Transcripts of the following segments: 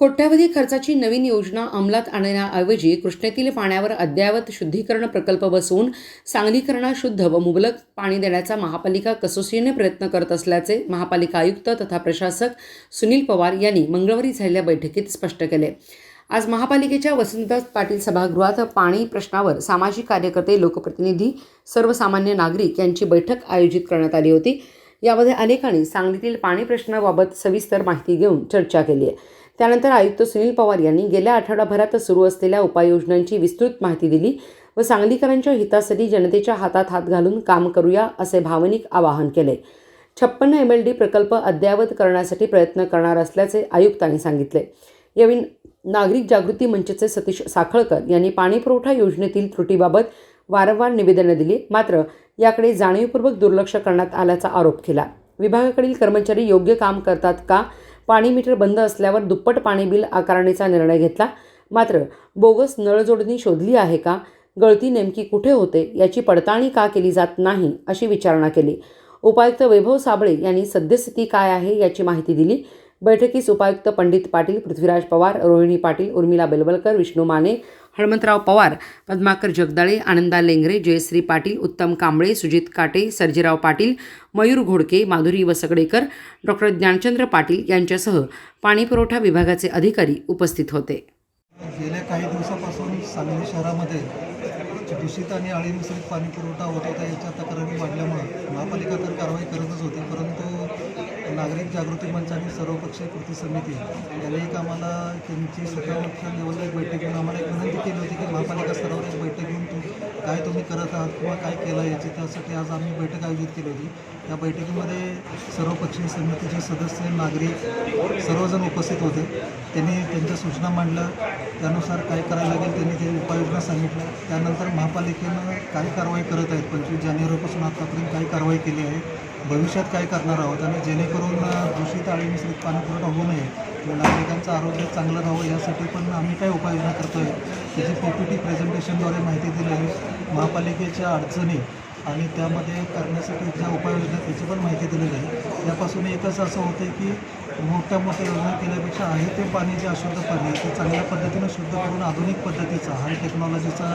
कोट्यावधी खर्चाची नवीन योजना अंमलात आणण्याऐवजी कृष्णेतील पाण्यावर अद्ययावत शुद्धीकरण प्रकल्प बसवून सांगलीकरणा शुद्ध व मुबलक पाणी देण्याचा महापालिका कसोशीने प्रयत्न करत असल्याचे महापालिका आयुक्त तथा प्रशासक सुनील पवार यांनी मंगळवारी झालेल्या बैठकीत स्पष्ट केले. आज महापालिकेच्या वसंतदास पाटील सभागृहात पाणी प्रश्नावर सामाजिक कार्यकर्ते लोकप्रतिनिधी सर्वसामान्य नागरिक यांची बैठक आयोजित करण्यात आली होती. यामध्ये अनेकांनी सांगलीतील पाणी प्रश्नाबाबत सविस्तर माहिती घेऊन चर्चा केली आहे. त्यानंतर आयुक्त सुनील पवार यांनी गेल्या आठवडाभरात सुरू असलेल्या उपाययोजनांची विस्तृत माहिती दिली व सांगलीकरांच्या हितासाठी जनतेच्या हातात हात घालून काम करूया असे भावनिक आवाहन केले. छप्पन्न एम एल डी प्रकल्प अद्ययावत करण्यासाठी प्रयत्न करणार असल्याचे आयुक्तांनी सांगितले. यावेळी नागरिक जागृती मंचचे सतीश साखळकर यांनी पाणीपुरवठा योजनेतील त्रुटीबाबत वारंवार निवेदनं दिली मात्र याकडे जाणीवपूर्वक दुर्लक्ष करण्यात आल्याचा आरोप केला. विभागाकडील कर्मचारी योग्य काम करतात का पाणी मीटर बंद असल्यावर दुप्पट पाणी बिल आकारणीचा निर्णय घेतला. मात्र बोगस नळजोडणी शोधली आहे का? गळती नेमकी कुठे होते? याची पडताळणी का केली जात नाही? अशी विचारणा केली. उपायुक्त वैभव साबळे यांनी सद्यस्थिती काय आहे याची माहिती दिली. बैठकीस उपायुक्त पंडित पाटील पृथ्वीराज पवार रोहिणी पाटील उर्मिला बेलवलकर विष्णू माने हनुमंतराव पवार पद्माकर जगदाळे आनंदा लेंगरे जयश्री पाटील उत्तम कांबळे सुजित काटे सर्जेराव पाटील मयूर घोडके माधुरी वसगडेकर डॉक्टर ज्ञानचंद्र पाटील यांच्यासह पाणीपुरवठा विभागाचे अधिकारी उपस्थित होते. गेल्या काही दिवसापासून सांगली शहरामध्ये दूषित आणि अळीमिश्रित पाणी पुरवठा होत होता याच्या तक्रारी वाढल्यामुळं महापालिका तर कारवाई करतच होती परंतु नागरिक जागृती मंच आणि सर्वपक्षीय कृती समिती यांनी एक आम्हाला त्यांची सकाळच्या लेवलला एक बैठक घेऊन आम्हाला एक विनंती केली होती की महापालिका स्तरावर एक बैठक घेऊन काय तुम्ही करत आहात किंवा काय केलं याची? त्यासाठी आज आम्ही बैठक आयोजित केली होती. त्या बैठकीमध्ये सर्वपक्षीय समितीचे सदस्य नागरिक सर्वजण उपस्थित होते. त्यांनी त्यांच्या सूचना मांडल्या. त्यानुसार काय करायला लागेल त्यांनी ते उपाययोजना सांगितल्या. त्यानंतर महापालिकेनं काय कारवाई करत आहेत? पंचवीस जानेवारीपासून आतापर्यंत काय कारवाई केली आहे? भविष्यात काय करणार आहोत? आणि जेणेकरून दूषित आळी मिश्रित पाणी पुरवठा होऊ नये नागरिकांचं आरोग्य चांगलं राहावं यासाठी पण आम्ही काय उपाययोजना करतो आहे त्याची पी पी टी प्रेझेंटेशनद्वारे माहिती दिली आहे. महापालिकेच्या अडचणी आणि त्यामध्ये करण्यासाठी ज्या उपाययोजना त्याची पण माहिती दिलेली आहे. यापासून एकच असं होतं की मोठ्या मोठ्या योजना केल्यापेक्षा आहे ते पाणी जे अशुद्ध पाणी आहे ते चांगल्या पद्धतीनं शुद्ध करून आधुनिक पद्धतीचा हाय टेक्नॉलॉजीचा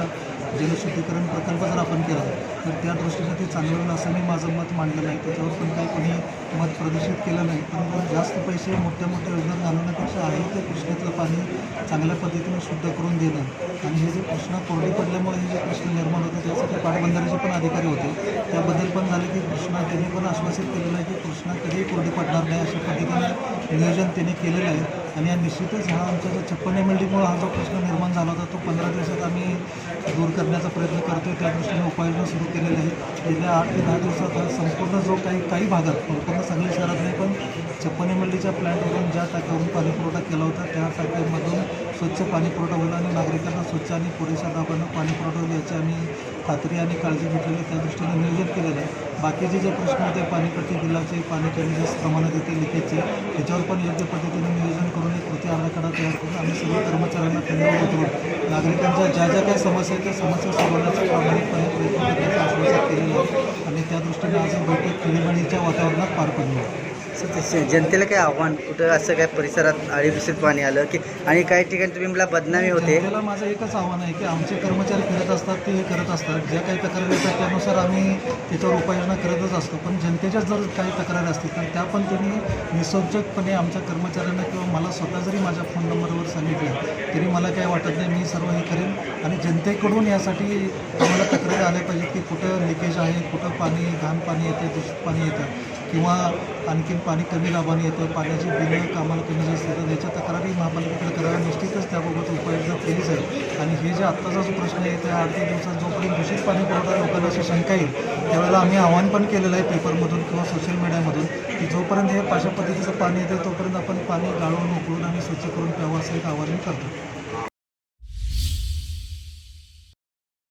जलशुद्धीकरण प्रकल्प जर आपण केला तर त्या दृष्टीनं ते चांगलं होईल असं मी माझं मत मांडलेलं आहे त्याच्यावर पण काही कोणी मत प्रदर्शित केलं नाही. पण जास्त पैसे मोठ्या मोठ्या योजना घालवण्यापेक्षा आहे ते कृष्णेतलं पाणी चांगल्या पद्धतीनं शुद्ध करून देणं. आणि हे जे कृष्णा कोरडी पडल्यामुळे हे जे प्रश्न निर्माण होते त्यासाठी पाटबंधाऱ्याचे पण अधिकारी होते. त्याबद्दल पण झाले की कृष्णा त्यांनी पण आश्वासित केलेलं आहे की कृष्णा कधीही कोरडी पडणार नाही अशा पद्धतीने नियोजन त्यांनी केलेलं आहे. आणि या निश्चितच हा आमचा जो छप्पन एम एल डीमुळे हा जो प्रश्न निर्माण झाला होता तो पंधरा दिवसात आम्ही दूर करण्याचा प्रयत्न करतोय. त्या दृष्टीने उपाययोजना सुरू केलेल्या आहेत. गेल्या आठ ते दहा दिवसात हा संपूर्ण जो काही काही भागात पूर्ण सांगली शहरात नाही पण छप्पन एम एल डीच्या प्लॅन्टवरून ज्या टाक्यावरून पाणीपुरवठा केला होता त्या टाक्यामधून स्वच्छ पाणीपुरवठा होईल आणि नागरिकांना स्वच्छ आणि पुरेशा दाबानं पाणीपुरवठा होईल याची आम्ही खात्री आणि काळजी घेतलेली त्या दृष्टीने नियोजन केलेलं आहे. बाकीचे जे प्रश्न होते पाणीपट्टी बिलाचे पाणी कमी जास्त प्रमाणात येते लिकेजचे त्याच्यावर पण योग्य पद्धतीने नियोजन करून एक कृती आराखडा तयार करून आम्ही सर्व कर्मचाऱ्यांना खंड उतरून नागरिकांच्या ज्या ज्या काही समस्या आहेत त्या समस्या सोडवण्याचा प्रामाणिकपणे प्रयत्न करण्याचं आश्वासन केलेलं आहे. आणि त्या दृष्टीने आज बैठक खेळीमेळीच्या वातावरणात पार पडली आहे. जनतेला काय आव्हान? कुठं असं काय परिसरात आळी पाणी आलं की आणि काही ठिकाणी तुम्ही मला बदनामी होते. जनतेला माझं एकच आव्हान आहे की आमचे कर्मचारी फिरत असतात ते हे करत असतात. ज्या काही तक्रारी येतात त्यानुसार आम्ही त्याच्यावर उपाययोजना करतच असतो. पण जनतेच्या जर काही तक्रारी असतील तर त्या पण त्यांनी निसर्जकपणे आमच्या कर्मचाऱ्यांना किंवा मला स्वतः जरी माझ्या फोन नंबरवर सांगितलं तरी मला काही वाटत नाही मी सर्व हे करेन. आणि जनतेकडून यासाठी आम्हाला तक्रारी आल्या पाहिजेत की कुठं लिकेज आहे कुठं पाणी घाण पाणी येते दूषित पाणी येतं. किंवा आणखीन पाणी कमी लाभाने येतं पाण्याची बिलं कामाला कमी जास्त येतात याच्या तक्रारी महापालिकेकडे करायला निश्चितच त्याबाबत उपाययोजना केलीच आहे आणि हे जे आत्ताचा जो प्रश्न आहे त्या आठ दिवसात जोपर्यंत दूषित पाणी पुरवठा लोकांना अशी शंका येईल त्यावेळेला आम्ही आव्हान पण केलेलं आहे पेपरमधून किंवा सोशल मीडियामधून की जोपर्यंत हे पाशा पद्धतीचं पाणी येतं तोपर्यंत आपण पाणी गाळून उकळून आणि स्वच्छ करून प्यावं असं एक आव्हान करतो.